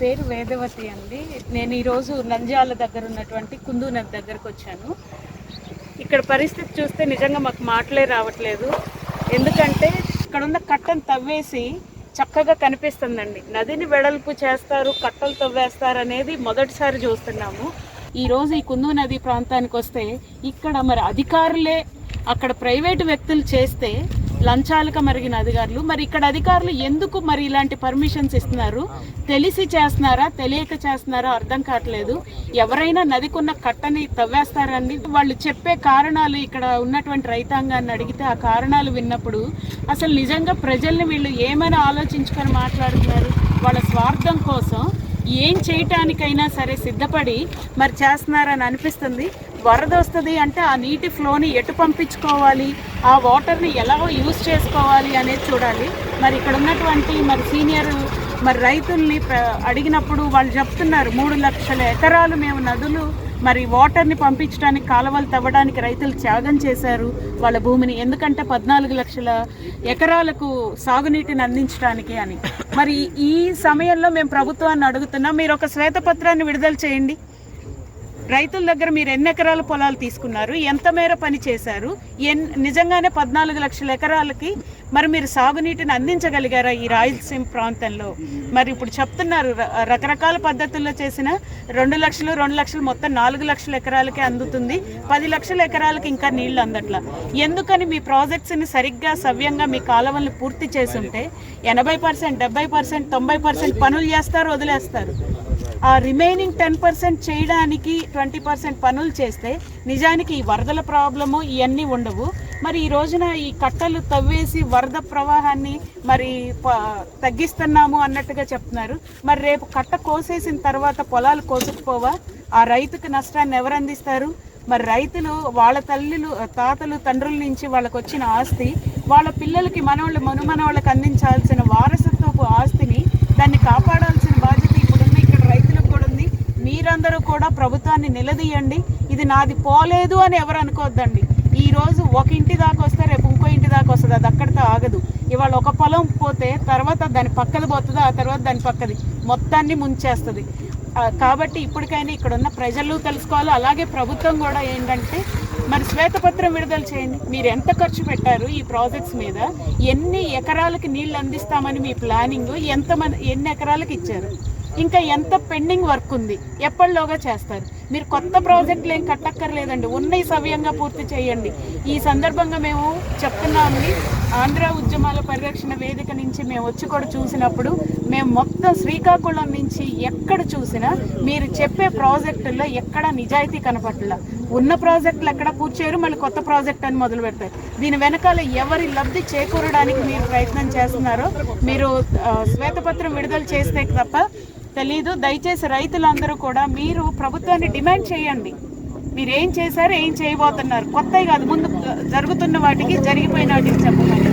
పేరు వేదవతి అండి. నేను ఈరోజు నంద్యాల దగ్గర ఉన్నటువంటి కుందు నది దగ్గరకు వచ్చాను. ఇక్కడ పరిస్థితి చూస్తే నిజంగా మాకు మాటలే రావట్లేదు. ఎందుకంటే ఇక్కడ ఉన్న కట్టను తవ్వేసి చక్కగా కనిపిస్తుందండి. నదిని వెడల్పు చేస్తారు కట్టలు తవ్వేస్తారు అనేది మొదటిసారి చూస్తున్నాము. ఈరోజు ఈ కుందు నది ప్రాంతానికి వస్తే ఇక్కడ మరి అధికారులే అక్కడ ప్రైవేటు వ్యక్తులు చేస్తే లంచాలకు మరిగిన అధికారులు. మరి ఇక్కడ అధికారులు ఎందుకు మరి ఇలాంటి పర్మిషన్స్ ఇస్తున్నారు? తెలిసి చేస్తున్నారా? తెలియక చేస్తున్నారా? అర్థం కావట్లేదు. ఎవరైనా నదికున్న కట్టని తవ్వేస్తారని వాళ్ళు చెప్పే కారణాలు ఇక్కడ ఉన్నటువంటి రైతాంగాన్ని అడిగితే ఆ కారణాలు విన్నప్పుడు అసలు నిజంగా ప్రజల్ని వీళ్ళు ఏమైనా ఆలోచించుకొని మాట్లాడుతున్నారు? వాళ్ళ స్వార్థం కోసం ఏం చేయటానికైనా సరే సిద్ధపడి మరి చేస్తున్నారని అనిపిస్తుంది. వరద వస్తుంది అంటే ఆ నీటి ఫ్లోని ఎటు పంపించుకోవాలి? ఆ వాటర్ని ఎలా యూజ్ చేసుకోవాలి అనేది చూడాలి. మరి ఇక్కడ ఉన్నటువంటి మరి సీనియర్ మరి రైతుల్ని అడిగినప్పుడు వాళ్ళు చెప్తున్నారు మూడు లక్షల ఎకరాలు మేము నదులు మరి వాటర్ని పంపించడానికి కాలువలు తవ్వడానికి రైతులు త్యాగం చేశారు. వాళ్ళ భూమిని ఎందుకంటే పద్నాలుగు లక్షల ఎకరాలకు సాగునీటిని అందించడానికి అని. మరి ఈ సమయంలో మేము ప్రభుత్వాన్ని అడుగుతున్నాం. మీరు ఒక శ్వేతపత్రాన్ని విడుదల చేయండి. రైతుల దగ్గర మీరు ఎన్ని ఎకరాల పొలాలు తీసుకున్నారు? ఎంత మేర పని చేశారు? ఎన్ నిజంగానే పద్నాలుగు లక్షల ఎకరాలకి మరి మీరు సాగునీటిని అందించగలిగారా ఈ రాయలసీమ ప్రాంతంలో? మరి ఇప్పుడు చెప్తున్నారు రకరకాల పద్ధతుల్లో చేసిన రెండు లక్షలు రెండు లక్షలు మొత్తం నాలుగు లక్షల ఎకరాలకే అందుతుంది. పది లక్షల ఎకరాలకి ఇంకా నీళ్ళు అందట్లా. ఎందుకని మీ ప్రాజెక్ట్స్ని సరిగ్గా సవ్యంగా మీ కాలువల్ని పూర్తి చేసుంటే ఎనభై పర్సెంట్ డెబ్బై పర్సెంట్ తొంభై పర్సెంట్ పనులు చేస్తారు వదిలేస్తారు. ఆ రిమైనింగ్ టెన్ పర్సెంట్ చేయడానికి ట్వంటీ పర్సెంట్ పనులు చేస్తే నిజానికి ఈ వరదల ప్రాబ్లము ఇవన్నీ ఉండవు. మరి ఈ రోజున ఈ కట్టలు తవ్వేసి వరద ప్రవాహాన్ని మరి ప- తగ్గిస్తున్నాము అన్నట్టుగా చెప్తున్నారు. మరి రేపు కట్ట కోసేసిన తర్వాత పొలాలు కోసుకుపోవా? ఆ రైతుకు నష్టాన్ని ఎవరు అందిస్తారు? మరి రైతులు వాళ్ళ తల్లులు తాతలు తండ్రుల నుంచి వాళ్ళకు వచ్చిన ఆస్తి వాళ్ళ పిల్లలకి మనవాళ్ళు మనుమనవాళ్ళకి అందించాల్సిన వారసత్వపు ఆస్తిని దాన్ని కాపాడాల్సిన బాధ్యత ఇప్పుడున్న ఇక్కడ రైతులకు కూడా ఉంది మీరందరూ కూడా ప్రభుత్వాన్ని నిలదీయండి. ఇది నాది పోలేదు అని ఎవరు అనుకోవద్దండి ఈ రోజు ఒక ఇంటి దాకా వస్తే రేపు ఇంకో ఇంటి దాకా వస్తుంది. అది అక్కడితో ఆగదు. ఇవాళ ఒక పొలం పోతే తర్వాత దాని పక్కది పోతుంది ఆ తర్వాత దాని పక్కది మొత్తాన్ని ముంచేస్తుంది. కాబట్టి ఇప్పటికైనా ఇక్కడ ఉన్న ప్రజలు తెలుసుకోవాలి. అలాగే ప్రభుత్వం కూడా ఏంటంటే మరి శ్వేతపత్రం విడుదల చేయండి. మీరు ఎంత ఖర్చు పెట్టారు ఈ ప్రాజెక్ట్స్ మీద? ఎన్ని ఎకరాలకి నీళ్ళు అందిస్తామని మీ ప్లానింగ్? ఎంతమంది ఎన్ని ఎకరాలకు ఇచ్చారు? ఇంకా ఎంత పెండింగ్ వర్క్ ఉంది? ఎప్పటిలోగా చేస్తారు? మీరు కొత్త ప్రాజెక్టులు ఏం కట్టక్కర్లేదండి. ఉన్నవి సవ్యంగా పూర్తి చేయండి. ఈ సందర్భంగా మేము చెప్తున్నామని ఆంధ్ర ఉద్యమాల పరిరక్షణ వేదిక నుంచి మేము వచ్చి కూడా చూసినప్పుడు మేము మొత్తం శ్రీకాకుళం నుంచి ఎక్కడ చూసినా మీరు చెప్పే ప్రాజెక్టుల్లో ఎక్కడ నిజాయితీ కనపట్ల ఉన్న ప్రాజెక్టులు ఎక్కడ పూర్తి చేయరు మళ్ళీ కొత్త ప్రాజెక్ట్ అని మొదలు పెడతారు. దీని వెనకాల ఎవరి లబ్ధి చేకూరడానికి మీరు ప్రయత్నం చేస్తున్నారో మీరు శ్వేతపత్రం విడుదల చేస్తే తప్ప తెలీదు. దయచేసి రైతులందరూ కూడా మీరు ప్రభుత్వాన్ని డిమాండ్ చేయండి. మీరు ఏం చేశారు ఏం చేయబోతున్నారు. కొత్తవి కాదు ముందు జరుగుతున్న వాటికి జరిగిపోయిన వాటికి చెప్పమని.